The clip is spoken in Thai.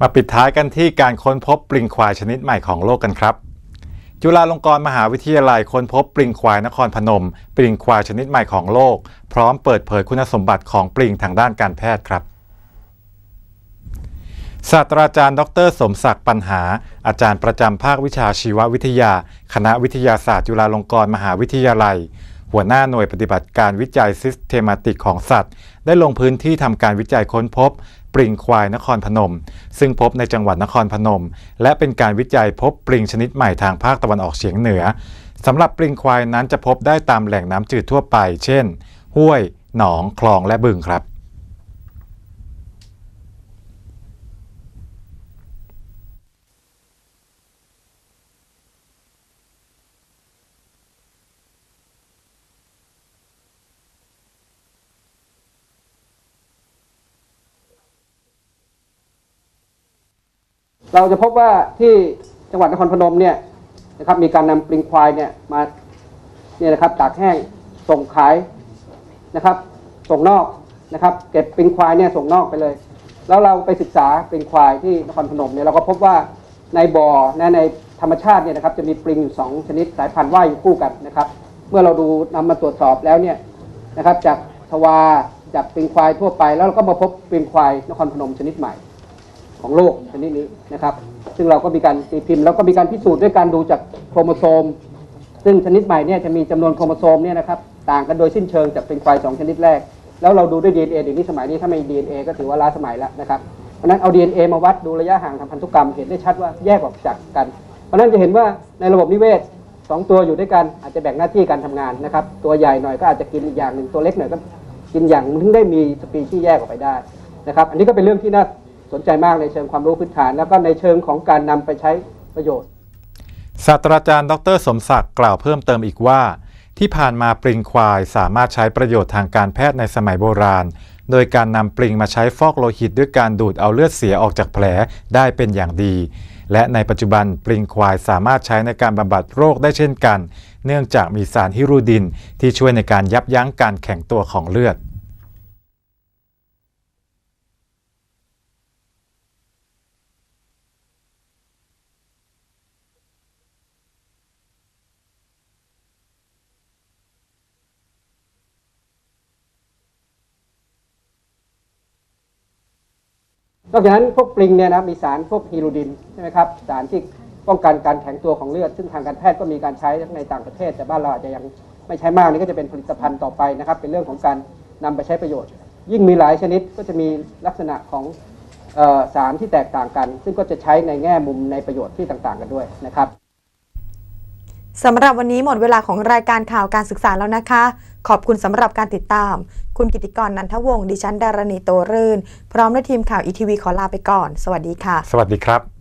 มาปิดท้ายกันที่การค้นพบปลิงควายชนิดใหม่ของโลกกันครับ จุฬาลงกรณ์มหาวิทยาลัยค้นพบปลิงควายนครพนม ปลิงควายชนิดใหม่ของโลก พร้อมเปิดเผยคุณสมบัติของปลิงทางด้านการแพทย์ครับศาสตราจารย์ ดร สมศักดิ์ปัญหา อาจารย์ประจำภาควิชาชีววิทยา คณะวิทยาศาสตร์จุฬาลงกรณ์มหาวิทยาลัย หัวหน้าหน่วยปฏิบัติการวิจัยซิสเทมาติกของสัตว์ ได้ลงพื้นที่ทำการวิจัยค้นพบ ปริงควายนครพนม ซึ่งพบในจังหวัดนครพนม และเป็นการวิจัยพบปริงชนิดใหม่ทางภาคตะวันออกเฉียงเหนือสำหรับปริงควายนั้นจะพบได้ตามแหล่งน้ำจืดทั่วไป เช่น ห้วย หนอง คลองและบึงครับ เราจะพบว่าที่จังหวัดนครพนมเนี่ยนะครับมีการนำปลิงควายเนี่ยมาเนี่ยนะครับตากแห้งส่งขายนะครับส่งนอกนะครับเก็บปลิงควายเนี่ยส่งนอกไปเลย แล้วเราไปศึกษาปลิงควายที่นครพนมเนี่ยเราก็พบว่าในบ่อนะในธรรมชาติเนี่ยนะครับจะมีปลิงอยู่สองชนิดสายพันธุ์ว่ายอยู่คู่กันนะครับ เมื่อเราดูนำมาตรวจสอบแล้วเนี่ยนะครับจากทวาจากปลิงควายทั่วไป แล้วเราก็มาพบปลิงควายนครพนมชนิดใหม่ ของโลกชนิดนี้นะครับ ซึ่งเราก็มีการตีพิมพ์แล้วก็มีการพิสูจน์ด้วยการดูจากโครโมโซม ซึ่งชนิดใหม่เนี่ยจะมีจำนวนโครโมโซมเนี่ยนะครับต่างกันโดยสิ้นเชิงจากเป็นควายสองชนิดแรก แล้วเราดูด้วย DNA เดี๋ยวนี้สมัยนี้ถ้าไม่ DNA ก็ถือว่าล้าสมัยแล้วนะครับเพราะนั้นเอา DNA มาวัดดูระยะห่างทางพันธุกรรมเห็นได้ชัดว่าแยกออกจากกัน เพราะนั้นจะเห็นว่าในระบบนิเวศสองตัวอยู่ด้วยกันอาจจะแบ่งหน้าที่การทำงานนะครับตัวใหญ่หน่อยก็อาจจะกินอีกอย่างหนึ่งตัวเล็กหน่อยก็กินอย่างนึงถึงได้มีสปีชีส์แยกออกไปได้นะครับอันนี้ก็เป็นเรื่องที่น่า สนใจมากในเชิงความรู้พื้นฐาน แล้วก็ในเชิงของการนำไปใช้ประโยชน์ ศาสตราจารย์ ดร สมศักดิ์กล่าวเพิ่มเติมอีกว่า ที่ผ่านมาปลิงควายสามารถใช้ประโยชน์ทางการแพทย์ในสมัยโบราณ โดยการนำปลิงมาใช้ฟอกโลหิตด้วยการดูดเอาเลือดเสียออกจากแผลได้เป็นอย่างดี และในปัจจุบันปลิงควายสามารถใช้ในการบำบัดโรคได้เช่นกัน เนื่องจากมีสารฮิรูดินที่ช่วยในการยับยั้งการแข็งตัวของเลือด นอกจากนั้นพวกปลิงเนี่ยนะมีสารพวกฮีโรดินใช่ไหมครับสารที่ป้องกันการแข็งตัวของเลือด ซึ่งทางการแพทย์ก็มีการใช้ในต่างประเทศ แต่บ้านเราอาจจะยังไม่ใช้มากนี่ก็จะเป็นผลิตภัณฑ์ต่อไปนะครับ เป็นเรื่องของการนำไปใช้ประโยชน์ ยิ่งมีหลายชนิดก็จะมีลักษณะของออสารที่แตกต่างกัน ซึ่งก็จะใช้ในแง่มุมในประโยชน์ที่ต่าง ๆ กันด้วยนะครับ สำหรับวันนี้หมดเวลาของรายการข่าวการศึกษาแล้วนะคะ ขอบคุณสำหรับการติดตาม คุณกิติกรนันทวงศ์ดิฉันดารณีโตรื่น พร้อมด้วยทีมข่าวอีทีวีขอลาไปก่อน สวัสดีค่ะ สวัสดีครับ